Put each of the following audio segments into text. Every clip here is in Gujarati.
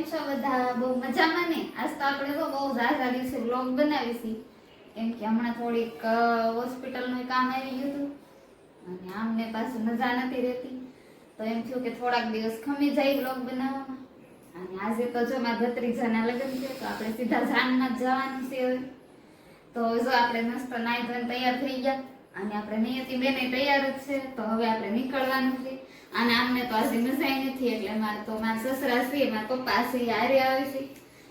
કેમ છો બધા? બહુ મજામાં ને? આજ તો આપણે તો બહુ ઝાઝા દિવસે વ્લોગ બનાવીશી. કેમ કે હમણાં થોડીક હોસ્પિટલનું કામ આવી ગયું હતું. અને આમને પાછું મજા નથી રહેતી. તો એમ થયું કે થોડાક દિવસ ખમી જાય વ્લોગ બનાવવામાં. અને આજે તો જો મારા ભત્રીજાના લગ્ન છે, તો આપણે સીધા જાનમાં જ જવાનું છે તો જો આપણે મસ્ત નાઈ ધોઈને તૈયાર થઈ ગયા. અને આપણે નિયતિ બેને તૈયાર જ છે તો હવે આપણે નીકળવાનું છે. અને આમને તો આજે મજા નથી એટલે મારે તો મારા સસરા છે મારા પપ્પા છે હારે આવે છે.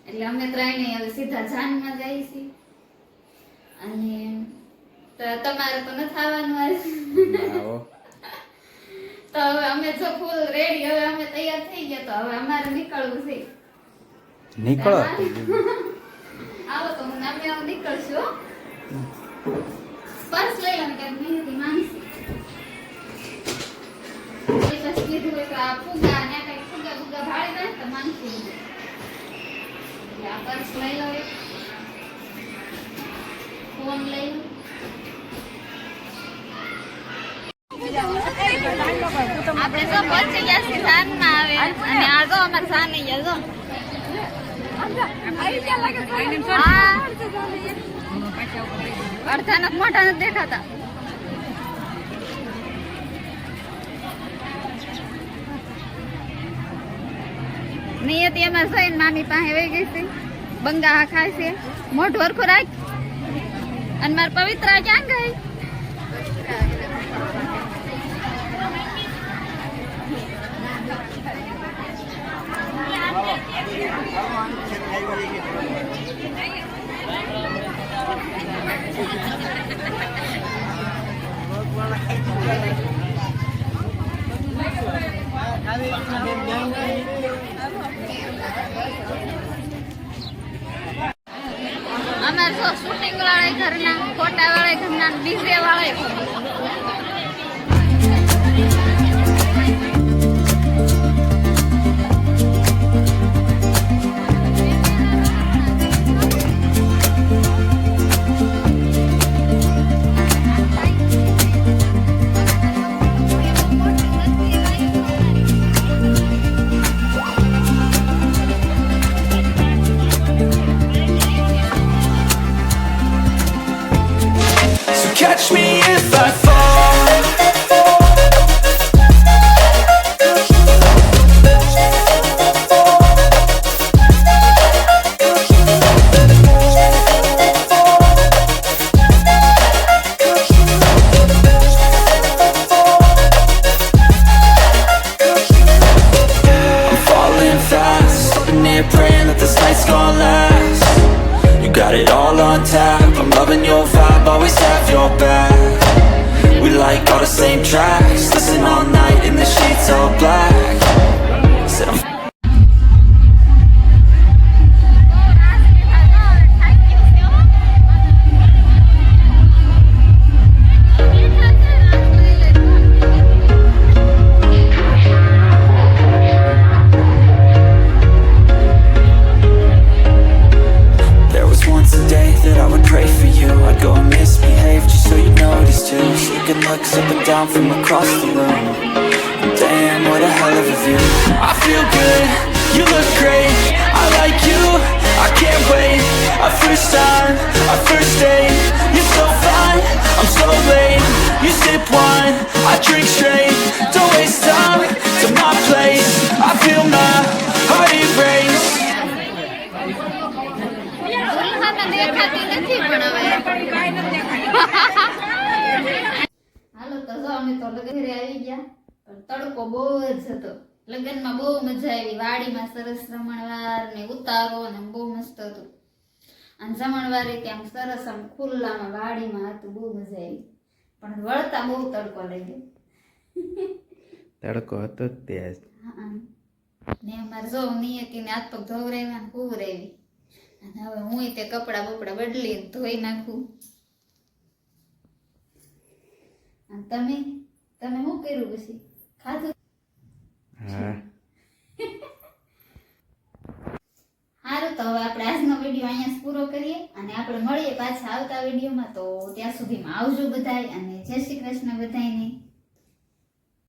એટલે અમે ત્રણે હવે સીધા જાનમાં જઈએ છીએ અને તમારે તો નથી આવવાનું આજે તો હવે અમે જો ફૂલ રેડી હવે અમે તૈયાર થઈ ગયા તો હવે અમારે નીકળવું છે. નીકળો. આવો તો હું નામે આવું નીકળશું. પર્સ લઈ લો ને ક્યાંક મહેંદી માંગશે એ પછી કીધું હોય તો આ ફુગા ને કાંઈક ફુગા ફુગા ભાડે જાય તો માંગશે એટલે આ પર્સ લઈ લો એક. ફોન લઈ લો આપણે તો પહોંચી ગયા છીએ સાંજમાં આવે અને આગો અમારે સાન અહીંયા જો. હા. અડધા નથી મોટા નથી દેખાતા. નિયતિ એમાં જોઈને મામી પાસે વહી ગઈ છે. બંગા ખાય છે. મોઢું હરખું રાખ. અને માર પવિત્રા ક્યાં ગઈ? Catch me got it all on tap. I'm loving your vibe, always have your back. too Sneaking looks up and down from across the room Damn, what a hell of a view I feel good, you look great I like you, I can't wait Our first time, our first date You're so fine, I'm so late You sip wine, I drink straight Don't waste time to my place I feel my heart erase દુલ્હન દેખાતી નથી પણ હવે હાલો તો ઘરે આવી ગયા. તડકો બહુ જ હતો. લગ્નમાં બહુ મજા આવી. વાડીમાં સરસ રમણવાર ને ઉતારો ને બહુ મસ્ત હતું. અને જમણવારે ત્યાં સરસ આમ ખુલ્લામાં વાડીમાં હતું બહુ મજા આવી. પણ વળતા બહુ તડકો લાગ્યો. તડકો હતો જ તે આજ. હા. ને અમારે જો નિયતિને હાથ પગ ધોવરાવ્યા ને કુવરાવી અને હવે હું તે કપડા બપડા બદલી ધોઈ નાખું. અને તમે? તમે શું કર્યું પછી? ખાધું? હા. સારું તો હવે આપણે આજનો વીડિયો અહીંયા પૂરો કરીએ અને આપણે મળીએ પાછા આવતા વિડીયોમાં. તો ત્યાં સુધીમાં આવજો બધાય અને જય શ્રી કૃષ્ણ બધાયને.